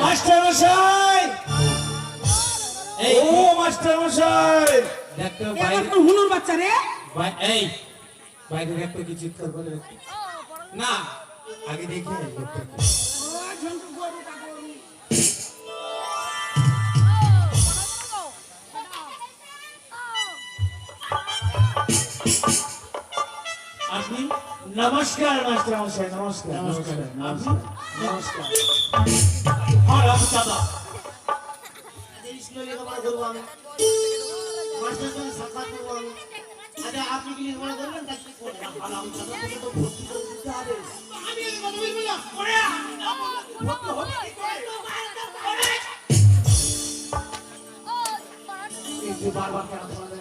Master মশাই! এই ও master মশাই! দেখো ভাই এ বাইরে আবার কোন হুলুর বাচ্চা রে? ভাই এই বাইরে একটা কি চিৎকার করে। না আগে দেখি লোকটাকে। নমস্কার মাস্টার মশাই নমস্কার। নমস্কার, নমস্কার। নমস্কার। হারাম দাদা। স্কুলে লেখাপড়া করব আমি। মাস্টারের সঙ্গে সাক্ষাৎ করব আমি। আচ্ছা আপনি কি লেখাপড়া করবেন? তা কি করবেন? হারাম দাদা তো ভর্তি করে দিতে হবে। আমি এই কথা বলব না। ওরে, ভর্তি হবে কি করে? বারবার কেন তোমাদের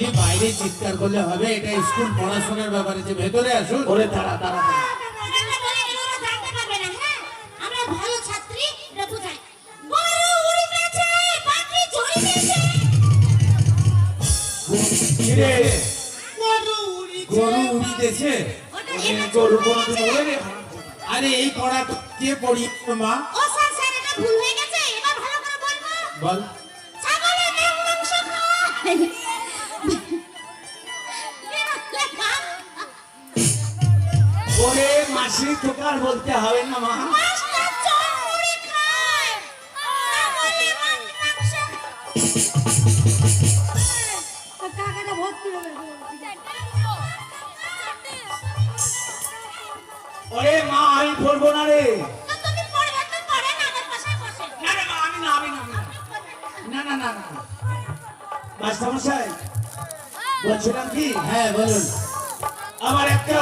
বলি বাইরে চিৎকার করলে হবে এটা স্কুল পড়াশোনার ব্যাপারে যে ভেতরে আসুন। ওরে দাঁড়া দাঁড়া দাঁড়া। এটা বলে এগুলো জানতে পারবে না হ্যাঁ আমরা ভালো ছাত্রী এটা বুঝাই গরু উড়ি পেয়েছে পাখি ঝড়ি পেয়েছে কিরে, গরু উড়িছে গরু উড়িতেছে ওটা এ এটা গরু কোনোদিন ওরে রে? আরে এই পড়া কে পড়ি মা? ও স্যার স্যার এটা ভুল হয়ে গেছে। এবার ভালো করে বলব। বল। ছাগলের মাংস তোকে আর বলতে হবে না মা। হবে ওরে মা আমি পড়ব না রে। তো তো না না না না আমি না। না না না না মাস্টার মশাই বলছিলাম কি? হ্যাঁ বলুন। আমার একটা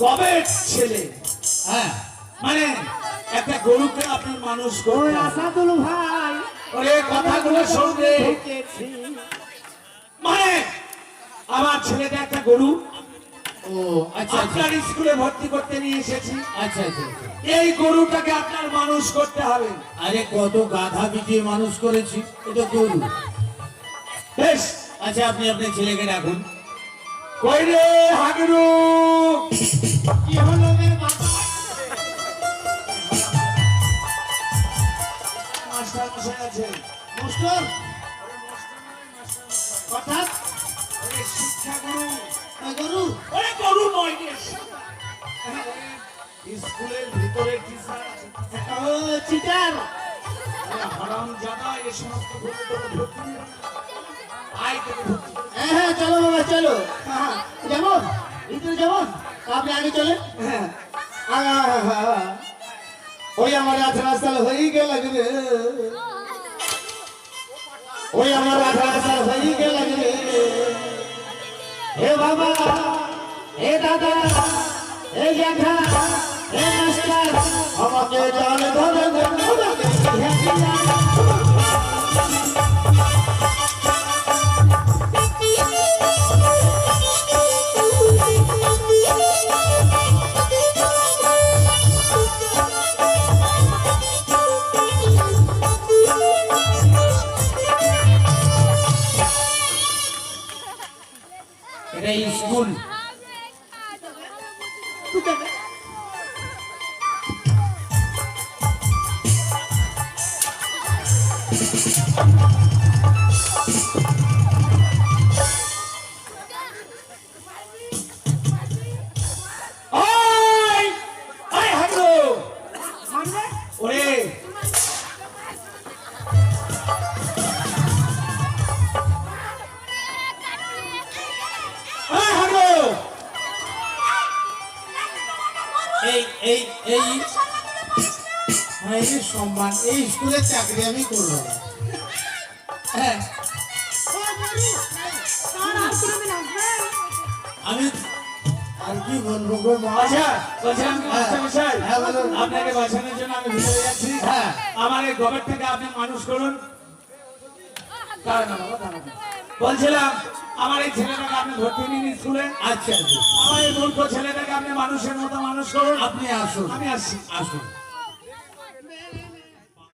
গবেট ছেলে। হ্যাঁ মানে একটা গরুকে আপনি মানুষ করে আসাদুল ভাই ওরে কথাগুলো শুনবে। মানে আমার ছেলেটা একটা গরু। ও আচ্ছা আচ্ছা। আপনার স্কুলে ভর্তি করতে নিয়ে এসেছি। আচ্ছা আচ্ছা আচ্ছা। এই গরুটাকে আপনার মানুষ করতে হবে। আরে কত গাধা পিটিয়ে মানুষ করেছি এটা গরু। বেশ। আচ্ছা আপনি আপনার ছেলেকে ডাকুন। কই রে হাগরু। কি হলো রে মাস্টার মশাই আছে মাস্টার? হঠাৎ? শিক্ষা গুরু গরু? ওরে গরু নয় রে স্কুলের ভিতরে টিচার ও হারাম জাদা এই সমস্ত করে। হ্যাঁ হ্যাঁ চলো বাবা, চলো। হ্যাঁ হ্যাঁ ভিতরে যেমন আপনি আগে চলেন। হ্যাঁ। ওই আমার আঠারো সাল হয়ে গেল রে। ওই আমার আঠারো সাল হয়ে গেল রে। হে বাবা, হে দাদা, হে জ্যাঠা, হে মাস্টার, আমাকে জল এটা স্কুল। ওরে। এই এই এই হ্যাঁ এই সম্মান এই স্কুলের চাকরি আমি করব না। হ্যাঁ আমি আর কি বলব গো মা বলছিলাম কি মাস্টার মশাই হ্যাঁ। আপনাকে বাঁচানোর জন্য আমি ভিতরে যাচ্ছি হ্যাঁ। আমার এই গবেট থেকে আপনি মানুষ করুন। বলছিলাম আমার এই ছেলেটাকে আপনি ধরতে নিন স্কুলে। আচ্ছা। আমার এই মূর্খ ছেলেটাকে আপনি মানুষের মতো মানুষ করুন। আপনি আসুন। আমি আসছি। আসুন।